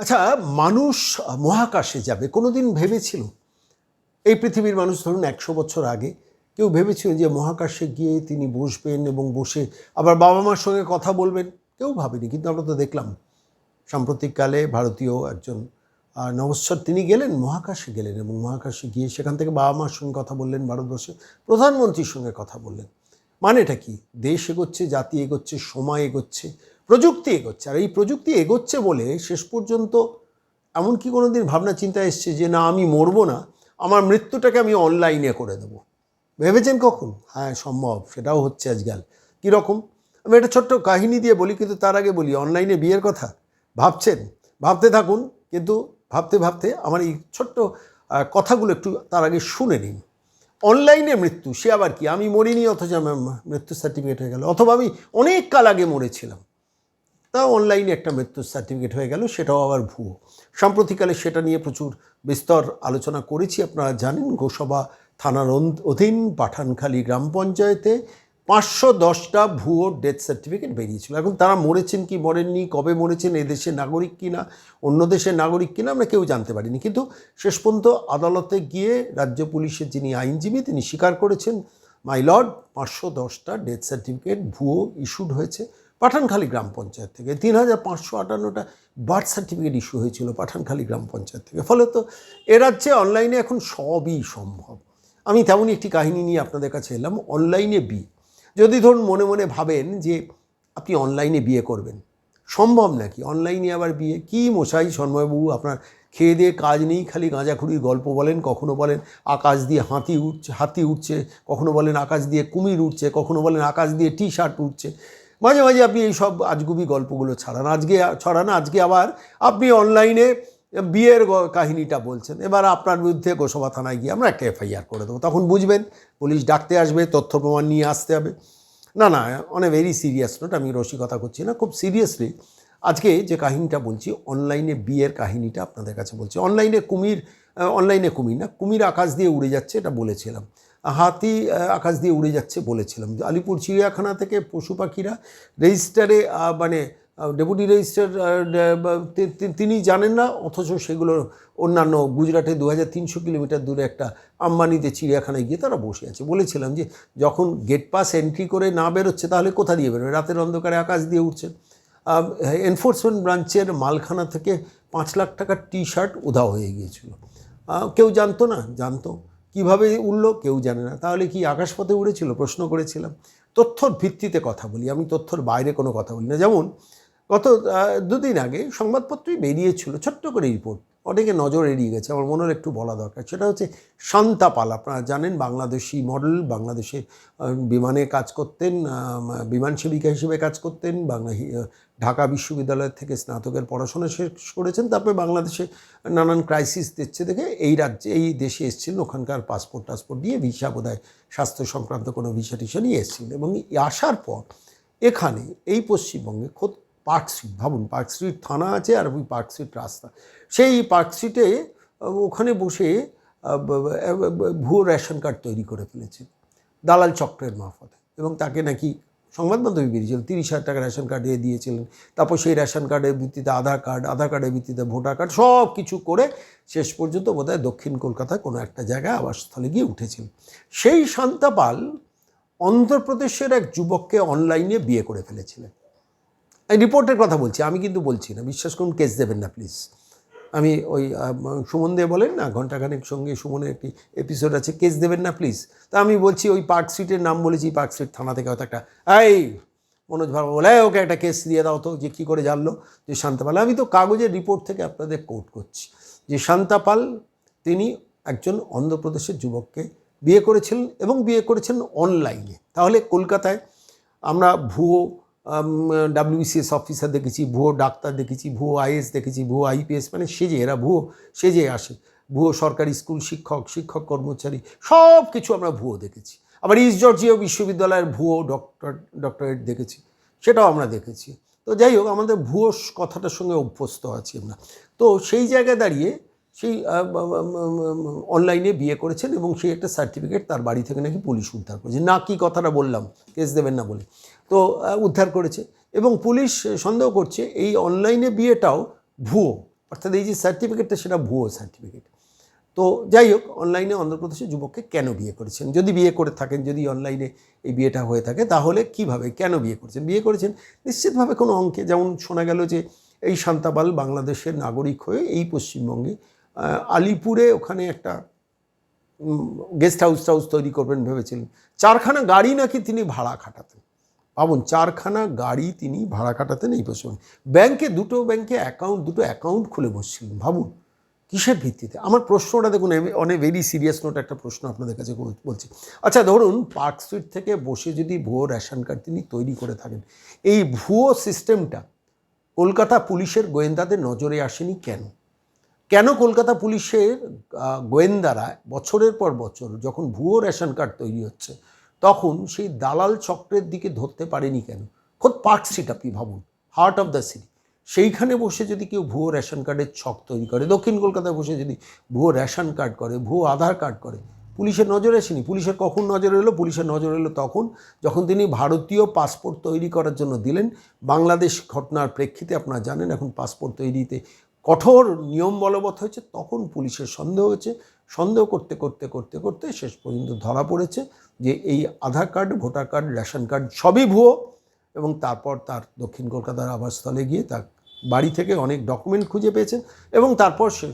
আচ্ছা মানুষ মহাকাশে যাবে, কোনোদিন ভেবেছিল? এই পৃথিবীর মানুষ ধরুন একশো বছর আগে, কেউ ভেবেছিল যে মহাকাশে গিয়ে তিনি বসবেন এবং বসে আবার বাবা মার সঙ্গে কথা বলবেন? কেউ ভাবেনি, কিন্তু আমরা তো দেখলাম। সাম্প্রতিককালে ভারতীয় একজন নভশ্চর তিনি গেলেন, মহাকাশে গেলেন এবং মহাকাশে গিয়ে সেখান থেকে বাবা মার সঙ্গে কথা বললেন, ভারতবর্ষে প্রধানমন্ত্রীর সঙ্গে কথা বললেন। মানেটা কি? দেশ এগোচ্ছে, জাতি এগোচ্ছে, সময় এগোচ্ছে প্রযুক্তি এগোচ্ছে। আর এই প্রযুক্তি এগোচ্ছে বলে শেষ পর্যন্ত এমন কি কোনো দিন ভাবনা, চিন্তা এসছে যে না, আমি মরবো না, আমার মৃত্যুটাকে আমি অনলাইনে করে দেবো। ভেবেছেন কখন? হ্যাঁ সম্ভব, সেটাও হচ্ছে আজকাল। কীরকম আমি একটা ছোট্ট কাহিনী দিয়ে বলি, কিন্তু তার আগে বলি অনলাইনে বিয়ের কথা। ভাবছেন? ভাবতে থাকুন, কিন্তু ভাবতে ভাবতে আমার এই ছোট্ট কথাগুলো একটু তার আগে শুনে নিন। অনলাইনে মৃত্যু, সে আবার কি? আমি মরিনি, অথচ আমার মৃত্যু সার্টিফিকেট হয়ে গেল। অথবা আমি অনেক কাল আগে মরেছিলাম। তাও অনলাইনে একটা মৃত্যুর সার্টিফিকেট হয়ে গেল, সেটাও আবার ভুয়ো। সাম্প্রতিককালে সেটা নিয়ে প্রচুর বিস্তর আলোচনা করেছি, আপনারা জানেন, গোসবা থানার অধীন পাঠানখালী গ্রাম পঞ্চায়েতে পাঁচশো দশটা ভুয়ো ডেথ সার্টিফিকেট বেরিয়েছিল। এখন তারা মরেছেন কি, মরেননি, কবে মরেছেন, এ দেশের নাগরিক কি না অন্য দেশের নাগরিক কিনা, আমরা কেউ জানতে পারিনি। কিন্তু শেষ পর্যন্ত আদালতে গিয়ে রাজ্য পুলিশের যিনি আইনজীবী, তিনি স্বীকার করেছেন মাই লর্ড পাঁচশো দশটা ডেথ সার্টিফিকেট ভুয়ো ইস্যুড হয়েছে। পাঠানখালী গ্রাম পঞ্চায়েত থেকে। তিন হাজার পাঁচশো আটান্নটা বার্থ সার্টিফিকেট ইস্যু হয়েছিল পাঠানখালী গ্রাম পঞ্চায়েত থেকে। ফলে তো এ রাজ্যে অনলাইনে এখন সবই সম্ভব। আমি তেমনই একটি কাহিনী নিয়ে আপনাদের কাছে এলাম, অনলাইনে বিয়ে যদি ধরুন মনে মনে ভাবেন যে আপনি অনলাইনে বিয়ে করবেন, সম্ভব নাকি? অনলাইনে আবার বিয়ে? কি মশাই সন্ময়বাবু, আপনার খেয়ে দিয়ে কাজ নেই, খালি গাঁজাখুড়ির গল্প বলেন, কখনো বলেন আকাশ দিয়ে হাতি উঠছে হাতি উঠছে কখনো বলেন আকাশ দিয়ে কুমির উঠছে কখনো বলেন আকাশ দিয়ে টি শার্ট উঠছে মাঝে মাঝে আপনি এই সব আজগুবি গল্পগুলো ছাড়ান। আজকে, ছড়ান, আজকে আবার আপনি অনলাইনে বিয়ের কাহিনীটা বলছেন। এবার আপনার বিরুদ্ধে গোসভা থানায় গিয়ে আমরা একটা এফআইআর করে দেবো। তখন বুঝবেন, পুলিশ ডাকতে আসবে, তথ্য প্রমাণ নিয়ে আসতে হবে। না না অনেক ভেরি সিরিয়াস নোট আমি রসিকতা করছি না, খুব সিরিয়াসলি আজকে যে কাহিনীটা বলছি, অনলাইনে বিয়ের কাহিনীটা আপনাদের কাছে বলছি। অনলাইনে কুমির অনলাইনে কুমির না, কুমির আকাশ দিয়ে উড়ে যাচ্ছে, এটা বলেছিলাম। হাতি আকাশ দিয়ে উড়ে যাচ্ছে বলেছিলাম। আলিপুর চিড়িয়াখানা থেকে পশু পাখিরা রেজিস্টারে মানে ডেপুটি রেজিস্টার তিনি জানেন না, অথচ সেগুলো অন্যান্য গুজরাটে দু হাজার তিনশো কিলোমিটার দূরে একটা আম্বানিতে চিড়িয়াখানায় গিয়ে তারা বসে আছে। বলেছিলাম যে, যখন গেট পাস এন্ট্রি করে না বেরোচ্ছে, তাহলে কোথা দিয়ে বেরোবে? রাতের অন্ধকারে আকাশ দিয়ে উঠছে এনফোর্সমেন্ট ব্রাঞ্চের মালখানা থেকে পাঁচ লাখ টাকার টি শার্ট উধাও হয়ে গিয়েছিল। কেউ জানতো না? জানতো। কীভাবে উড়লো কেউ জানে না। তাহলে কি আকাশপথে উড়েছিল? প্রশ্ন করেছিলাম। তথ্যর ভিত্তিতে কথা বলি। আমি তথ্যর বাইরে কোনো কথা বলি না। যেমন গত দুদিন আগে সংবাদপত্রই বেরিয়েছিল, ছোট্ট করে রিপোর্ট অনেকে নজর এড়িয়ে গেছে, আমার মনে একটু বলা দরকার। সেটা হচ্ছে শান্তা পাল আপনারা জানেন বাংলাদেশি মডেল বাংলাদেশে বিমানে কাজ করতেন বিমান সেবিকা হিসেবে কাজ করতেন, বাংলা ঢাকা বিশ্ববিদ্যালয় থেকে স্নাতকের পড়াশোনা শেষ করেছেন, তারপরে বাংলাদেশে নানান ক্রাইসিস দিচ্ছে দেখে এই রাজ্যে, এই দেশে এসেছিলেন, ওখানকার পাসপোর্ট টাসপোর্ট দিয়ে ভিসা বোধহয় স্বাস্থ্য সংক্রান্ত কোনো ভিসা টিসা নিয়ে এসেছিলেন। এবং আসার পর এখানে, এই পশ্চিমবঙ্গে খোদ পার্ক স্ট্রিট, ভাবুন, পার্ক স্ট্রিট থানা আছে আর ওই পার্ক স্ট্রিট রাস্তা। সেই পার্ক স্ট্রিটে ওখানে বসে ভুয়ো রেশন কার্ড তৈরি করে ফেলেছে, দালাল চক্রের মারফতে। এবং তাকে নাকি সংবাদ মাধ্যমে বেরিয়েছিল, তিরিশ হাজার টাকা রেশন কার্ড দিয়ে দিয়েছিলেন। তারপর সেই রেশন কার্ডের ভিত্তিতে আধার কার্ড, আধার কার্ডের ভিত্তিতে ভোটার কার্ড সব কিছু করে শেষ পর্যন্ত বোধহয় দক্ষিণ কলকাতায় কোনো একটা জায়গায় আবাসস্থলে গিয়ে উঠেছিল। সেই শান্তাপাল অন্ধ্রপ্রদেশের এক যুবককে অনলাইনে বিয়ে করে ফেলেছিলেন। এই রিপোর্টের কথা বলছি, আমি কিন্তু বলছি না, বিশ্বাস করুন, কেস দেবেন না প্লিজ আমি ওই সুমন দে বলেন না ঘন্টাখানেক সঙ্গে সুমনের একটি এপিসোড আছে, কেস দেবেন না প্লিজ তা আমি বলছি, ওই পার্ক স্ট্রিটের নাম বলেছি, পার্ক স্ট্রিট থানা থেকে হয়তো একটা, এই, মনোজ ভার্মা বলে ওকে একটা কেস দিয়ে দাও তো, যে কী করে জানলো, যে শান্তাপাল আমি তো কাগজের রিপোর্ট থেকে আপনাদের কোট করছি, যে শান্তাপাল তিনি একজন অন্ধ্রপ্রদেশের যুবককে বিয়ে করেছিলেন এবং বিয়ে করেছেন অনলাইনে তাহলে কলকাতায় আমরা ভুয়ো ডাব্লিউবিসিএস অফিসার দেখেছি, ভুয়ো ডাক্তার দেখেছি, ভুয়ো আইএস দেখেছি, ভুয়ো আইপিএস মানে সেজে এরা ভুয়ো সেজে আসে। ভুয়ো সরকারি স্কুল শিক্ষক শিক্ষক কর্মচারী সব কিছু আমরা ভুয়ো দেখেছি। আবার ইস্ট জর্জিয়া বিশ্ববিদ্যালয়ের ভুয়ো ডক্টর ডক্টরেট দেখেছি, সেটাও আমরা দেখেছি। তো যাই হোক, আমাদের ভুয়ো কথাটার সঙ্গে অভ্যস্ত আছি আমরা। তো সেই জায়গায় দাঁড়িয়ে সেই অনলাইনে বিয়ে করেছেন এবং সেই একটা সার্টিফিকেট তার বাড়ি থেকে নাকি পুলিশ উদ্ধার করেছে। না কি কথাটা বললাম, কেস দেবেন না বলে। তো উদ্ধার করেছে। এবং পুলিশ সন্দেহ করছে এই অনলাইনে বিয়েটাও ভুয়ো। অর্থাৎ এই যে সার্টিফিকেটটা সেটা ভুয়ো সার্টিফিকেট তো যাই হোক, অনলাইনে অন্ধ্রপ্রদেশের যুবককে কেন বিয়ে করেছেন? যদি বিয়ে করে থাকেন, যদি অনলাইনে এই বিয়েটা হয়ে থাকে, তাহলে কীভাবে, কেন বিয়ে করেছেন? বিয়ে করেছেন নিশ্চিতভাবে কোনো অঙ্কে। যেমন শোনা গেল যে এই শান্তাবাল বাংলাদেশের নাগরিক হয়ে এই পশ্চিমবঙ্গে আলিপুরে ওখানে একটা গেস্ট হাউস টাউস তৈরি করবেন ভেবেছিলেন। চারখানা গাড়ি নাকি তিনি ভাড়া খাটাতেন। ভাবুন চারখানা গাড়ি তিনি ভাড়া কাটাতেন এই পশ্চিমবঙ্গে ব্যাংকে দুটো ব্যাংকে অ্যাকাউন্ট দুটো অ্যাকাউন্ট খুলে বসছিলেন। ভাবুন, কিসের ভিত্তিতে? আমার প্রশ্নটা দেখুন অনেক ভেরি সিরিয়াস নোট একটা প্রশ্ন আপনাদের কাছে বলছি। আচ্ছা ধরুন পার্ক স্ট্রিট থেকে বসে যদি ভুয়ো রেশন কার্ড তিনি তৈরি করে থাকেন, এই ভুয়ো সিস্টেমটা কলকাতা পুলিশের গোয়েন্দাদের নজরে আসেনি কেন? কেন কলকাতা পুলিশের গোয়েন্দারা বছরের পর বছর যখন ভুয়ো রেশন কার্ড তৈরি হচ্ছে তখন সেই দালাল চক্রের দিকে ধরতে পারেনি কেন? খোদ পার্ক স্ট্রিট আপনি ভাবুন হার্ট অফ দ্য সিটি সেইখানে বসে যদি কেউ ভুয়ো রেশন কার্ডের ছক তৈরি করে, দক্ষিণ কলকাতায় বসে যদি ভুয়ো রেশন কার্ড করে, ভুয়ো আধার কার্ড করে, পুলিশের নজরে আসেনি? পুলিশের কখন নজরে এলো? পুলিশের নজরে এলো তখন, যখন তিনি ভারতীয় পাসপোর্ট তৈরি করার জন্য দিলেন। বাংলাদেশ ঘটনার প্রেক্ষিতে আপনারা জানেন, এখন পাসপোর্ট তৈরিতে কঠোর নিয়ম বলবৎ হয়েছে, তখন পুলিশের সন্দেহ হয়েছে। সন্দেহ করতে করতে করতে করতে শেষ পর্যন্ত ধরা পড়েছে যে এই Aadhaar card, voter card, ration card সবই ভুয়ো এবং তারপর তার দক্ষিণ কলকাতার আবাসস্থলে গিয়ে তার বাড়ি থেকে অনেক ডকুমেন্ট খুঁজে পেয়েছেন এবং তারপর সে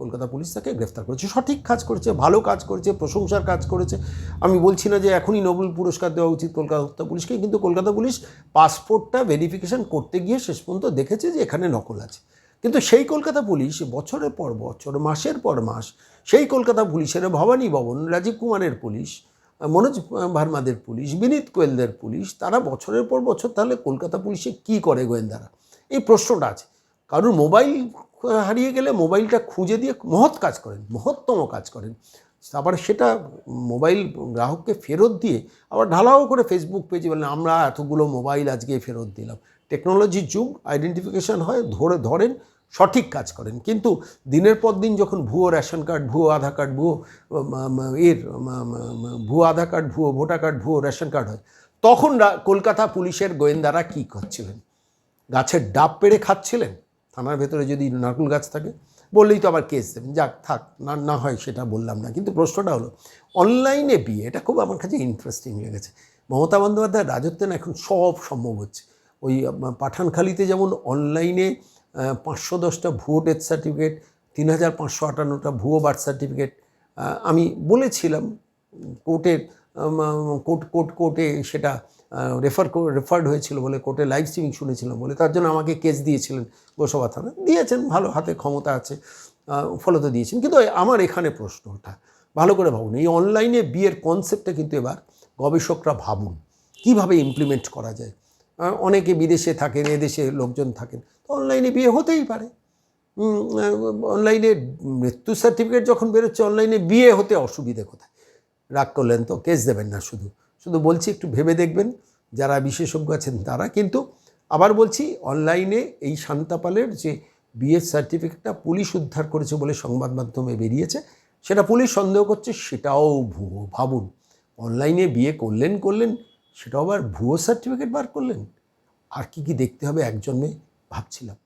কলকাতা পুলিশ তাকে গ্রেফতার করেছে। সঠিক কাজ করেছে, ভালো কাজ করেছে, প্রশংসার কাজ করেছে। আমি বলছি না যে এখনই নোবেল পুরস্কার দেওয়া উচিত কলকাতা পুলিশকে কিন্তু কলকাতা পুলিশ পাসপোর্টটা ভেরিফিকেশন করতে গিয়ে শেষ পর্যন্ত দেখেছে যে এখানে নকল আছে। কিন্তু সেই কলকাতা পুলিশ বছরের পর বছর, মাসের পর মাস, সেই কলকাতা পুলিশের ভবানী ভবন, রাজীব কুমারের পুলিশ, মনোজ ভার্মাদের পুলিশ, বিনীত কোয়েলদের পুলিশ, তারা বছরের পর বছর তাহলে কলকাতা পুলিশে কি করে গোয়েন্দারা? এই প্রশ্নটা আছে। কারোর মোবাইল হারিয়ে গেলে মোবাইলটা খুঁজে দিয়ে মহৎ কাজ করেন, মহত্তম কাজ করেন। আবার সেটা মোবাইল গ্রাহককে ফেরত দিয়ে আবার ঢালাও করে ফেসবুক পেজে বলেন, আমরা এতগুলো মোবাইল আজকে ফেরত দিলাম। টেকনোলজির যুগ আইডেন্টিফিকেশন হয়, ধরে ধরেন সঠিক কাজ করেন। কিন্তু দিনের পর দিন যখন ভুয়ো রেশন কার্ড, ভুয়ো আধার কার্ড, ভুয়ো এর ভুয়ো আধার কার্ড, ভুয়ো ভোটার কার্ড, ভুয়ো রেশন কার্ড হয়, তখন কলকাতা পুলিশের গোয়েন্দারা কী করছিলেন? গাছের ডাব পেড়ে খাচ্ছিলেন? থানার ভেতরে যদি নারকুল গাছ থাকে, বললেই তো আবার কেস দেবেন। যাক, থাক, না না হয় সেটা বললাম না। কিন্তু প্রশ্নটা হলো, অনলাইনে বিয়ে, এটা খুব আমার কাছে ইন্টারেস্টিং লেগেছে। মমতা বন্দ্যোপাধ্যায় রাজত্বে না এখন সব সম্ভব হচ্ছে। ওই পাঠানখালিতে যেমন অনলাইনে পাঁচশো দশটা ভুয়ো ডেথ সার্টিফিকেট, তিন হাজার পাঁচশো আটান্নটা ভুয়ো বার্থ সার্টিফিকেট আমি বলেছিলাম, কোর্টের কোর্ট কোর্ট, কোর্টে সেটা রেফার রেফার্ড হয়েছিল বলে, কোর্টে লাইভ স্ট্রিমিং শুনেছিলাম বলে, তার জন্য আমাকে কেস দিয়েছিলেন গোসবা থানা দিয়েছেন, ভালো, হাতে ক্ষমতা আছে ফলত দিয়েছেন। কিন্তু আমার এখানে প্রশ্ন ওঠা ভালো করে ভাবুন, এই অনলাইনে বিয়ের কনসেপ্টটা কিন্তু এবার গবেষকরা ভাবুন, কীভাবে ইমপ্লিমেন্ট করা যায়। অনেকে বিদেশে থাকেন, এদেশে লোকজন থাকেন। তো অনলাইনে বিয়ে হতেই পারে। অনলাইনে মৃত্যু সার্টিফিকেট যখন বেরোচ্ছে অনলাইনে বিয়ে হতে অসুবিধে কোথায়? রাগ করলেন তো, কেস দেবেন না শুধু। শুধু বলছি, একটু ভেবে দেখবেন, যারা বিশেষজ্ঞ আছেন তারা। কিন্তু আবার বলছি অনলাইনে এই শান্তাপালের যে বিয়ের সার্টিফিকেটটা পুলিশ উদ্ধার করেছে বলে সংবাদ মাধ্যমে বেরিয়েছে, সেটা পুলিশ সন্দেহ করছে, সেটাও ভুয়ো। ভাবুন অনলাইনে বিয়ে করলেন করলেন সেটাও আবার ভুয়ো সার্টিফিকেট বার করলেন? আর কি কি দেখতে হবে একজন্মে ভাবছিলাম।